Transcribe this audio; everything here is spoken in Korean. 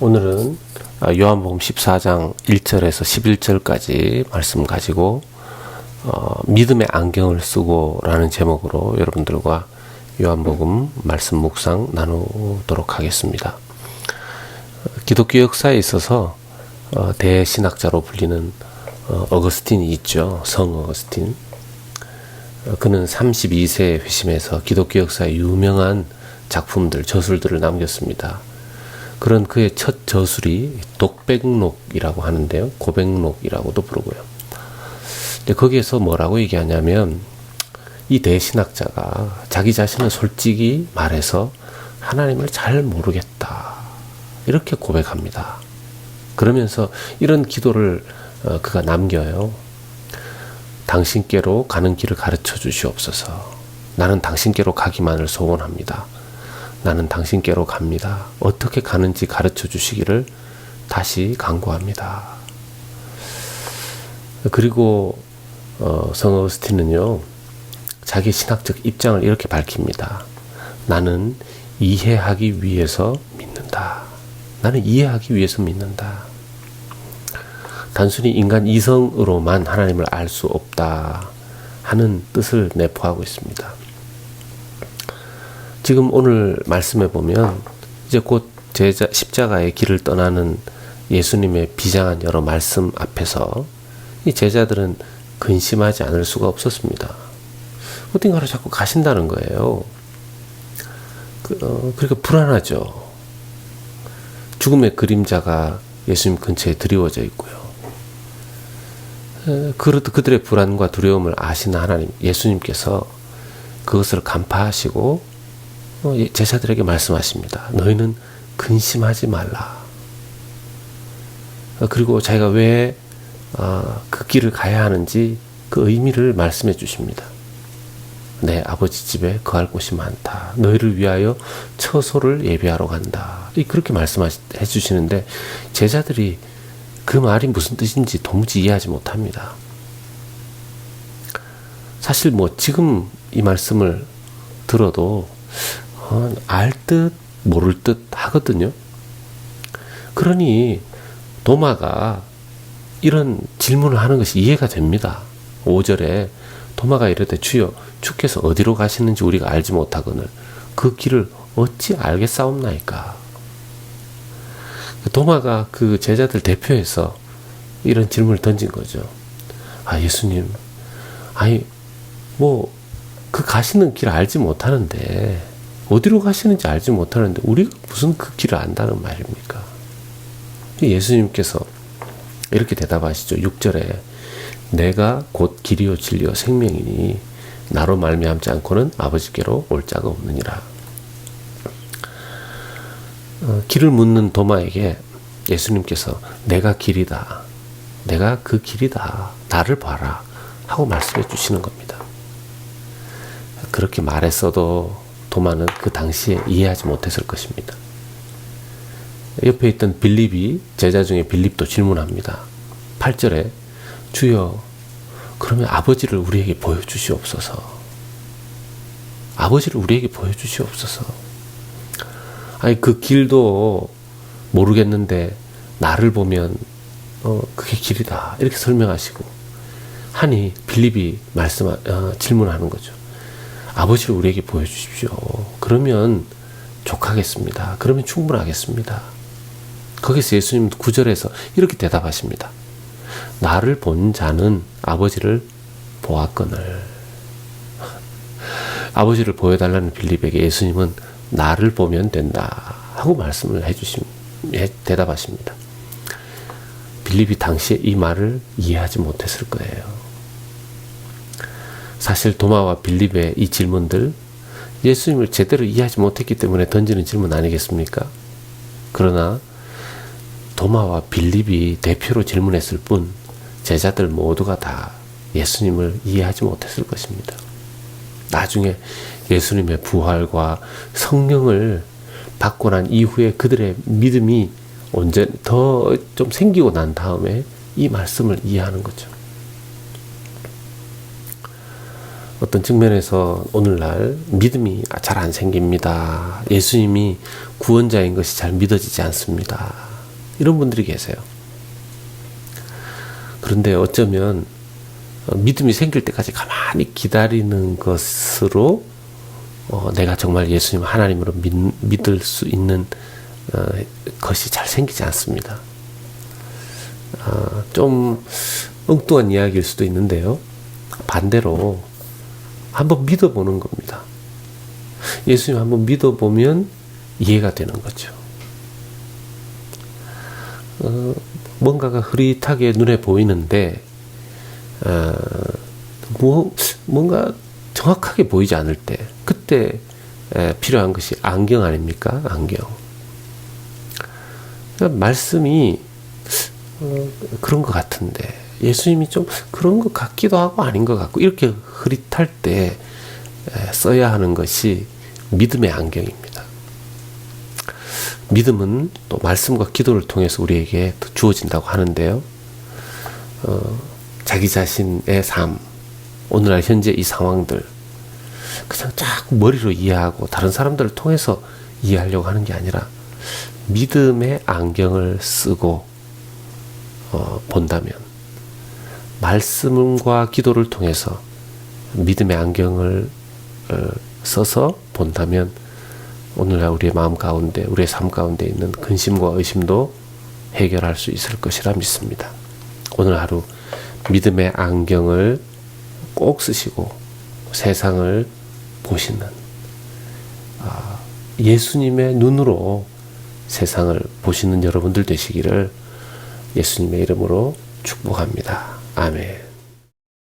오늘은 아, 요한복음 14장 1절에서 11절까지 말씀 가지고 어, 믿음의 안경을 쓰고라는 제목으로 여러분들과 요한복음 말씀 묵상 나누도록 하겠습니다. 기독교 역사에 있어서 어, 대신학자로 불리는 어, 어거스틴이 있죠. 성 어거스틴. 어, 그는 32세에 회심해서 기독교 역사의 유명한 작품들, 저술들을 남겼습니다. 그런 그의 첫 저술이 독백록이라고 하는데요. 고백록이라고도 부르고요. 거기에서 뭐라고 얘기하냐면 이 대신학자가 자기 자신은 솔직히 말해서 하나님을 잘 모르겠다. 이렇게 고백합니다. 그러면서 이런 기도를 어, 그가 남겨요. 당신께로 가는 길을 가르쳐 주시옵소서. 나는 당신께로 가기만을 소원합니다. 나는 당신께로 갑니다. 어떻게 가는지 가르쳐 주시기를 다시 강구합니다. 그리고 어, 성 어스틴은요 자기 신학적 입장을 이렇게 밝힙니다. 나는 이해하기 위해서 믿는다. 나는 이해하기 위해서 믿는다. 단순히 인간 이성으로만 하나님을 알 수 없다 하는 뜻을 내포하고 있습니다. 지금 오늘 말씀에 보면 이제 곧 제자 십자가의 길을 떠나는 예수님의 비장한 여러 말씀 앞에서 이 제자들은 근심하지 않을 수가 없었습니다. 어딘가로 자꾸 가신다는 거예요. 그, 어, 그러니까 불안하죠. 죽음의 그림자가 예수님 근처에 드리워져 있고요. 그, 그들의 불안과 두려움을 아시는 하나님, 예수님께서 그것을 간파하시고 제자들에게 말씀하십니다. 너희는 근심하지 말라. 어, 그리고 자기가 왜그 어, 길을 가야 하는지 그 의미를 말씀해 주십니다. 내 아버지 집에 거할 곳이 많다. 너희를 위하여 처소를 예비하러 간다. 그렇게 말씀해 주시는데 제자들이 그 말이 무슨 뜻인지 도무지 이해하지 못합니다. 사실 뭐 지금 이 말씀을 들어도 어, 알듯 모를 듯 하거든요. 그러니 도마가 이런 질문을 하는 것이 이해가 됩니다. 5절에 도마가 이르되 주여 주께서 어디로 가시는지 우리가 알지 못하거늘 그 길을 어찌 알겠사옵나이까. 도마가 그 제자들 대표해서 이런 질문을 던진 거죠. 아 예수님, 아니 뭐 그 가시는 길 알지 못하는데 어디로 가시는지 알지 못하는데 우리가 무슨 그 길을 안다는 말입니까? 예수님께서 이렇게 대답하시죠. 6절에 내가 곧 길이요 진리요 생명이니 나로 말미암지 않고는 아버지께로 올 자가 없느니라. 어, 길을 묻는 도마에게 예수님께서 내가 길이다. 내가 그 길이다. 나를 봐라. 하고 말씀해 주시는 겁니다. 그렇게 말했어도 도마는 그 당시에 이해하지 못했을 것입니다. 옆에 있던 빌립이 제자 중에 빌립도 질문합니다. 8절에 주여 그러면 아버지를 우리에게 보여주시옵소서. 아버지를 우리에게 보여주시옵소서. 아니 그 길도 모르겠는데 나를 보면 어 그게 길이다 이렇게 설명하시고 하니 빌립이 말씀 어, 질문하는 거죠. 아버지를 우리에게 보여주십시오. 그러면 족하겠습니다. 그러면 충분하겠습니다. 거기서 예수님 구절에서 이렇게 대답하십니다. 나를 본 자는 아버지를 보았거늘. 아버지를 보여달라는 빌립에게 예수님은 나를 보면 된다. 하고 말씀을 해주심, 대답하십니다. 빌립이 당시에 이 말을 이해하지 못했을 거예요. 사실 도마와 빌립의 이 질문들 예수님을 제대로 이해하지 못했기 때문에 던지는 질문 아니겠습니까? 그러나 도마와 빌립이 대표로 질문했을 뿐 제자들 모두가 다 예수님을 이해하지 못했을 것입니다. 나중에 예수님의 부활과 성령을 받고 난 이후에 그들의 믿음이 언제 더 좀 생기고 난 다음에 이 말씀을 이해하는 거죠. 어떤 측면에서 오늘날 믿음이 잘 안 생깁니다. 예수님이 구원자인 것이 잘 믿어지지 않습니다. 이런 분들이 계세요. 그런데 어쩌면 어, 믿음이 생길 때까지 가만히 기다리는 것으로 어, 내가 정말 예수님 하나님으로 믿, 믿을 수 있는 어, 것이 잘 생기지 않습니다. 아, 좀 엉뚱한 이야기일 수도 있는데요. 반대로 한번 믿어보는 겁니다. 예수님 한번 믿어보면 이해가 되는 거죠. 어, 뭔가가 흐릿하게 눈에 보이는데, 어, 뭐, 뭔가 정확하게 보이지 않을 때, 그때 에, 필요한 것이 안경 아닙니까? 안경. 그러니까 말씀이 어, 그런 것 같은데 예수님이 좀 그런 것 같기도 하고 아닌 것 같고 이렇게 흐릿할 때 에, 써야 하는 것이 믿음의 안경입니다. 믿음은 또 말씀과 기도를 통해서 우리에게 또 주어진다고 하는데요. 어, 자기 자신의 삶, 오늘날 현재 이 상황들, 그냥 자꾸 머리로 이해하고 다른 사람들을 통해서 이해하려고 하는 게 아니라 믿음의 안경을 쓰고 어, 본다면 말씀과 기도를 통해서 믿음의 안경을 어, 써서 본다면 오늘날 우리의 마음 가운데 우리의 삶 가운데 있는 근심과 의심도 해결할 수 있을 것이라 믿습니다. 오늘 하루 믿음의 안경을 꼭 쓰시고 세상을 보시는 아, 예수님의 눈으로 세상을 보시는 여러분들 되시기를 예수님의 이름으로 축복합니다. 아멘.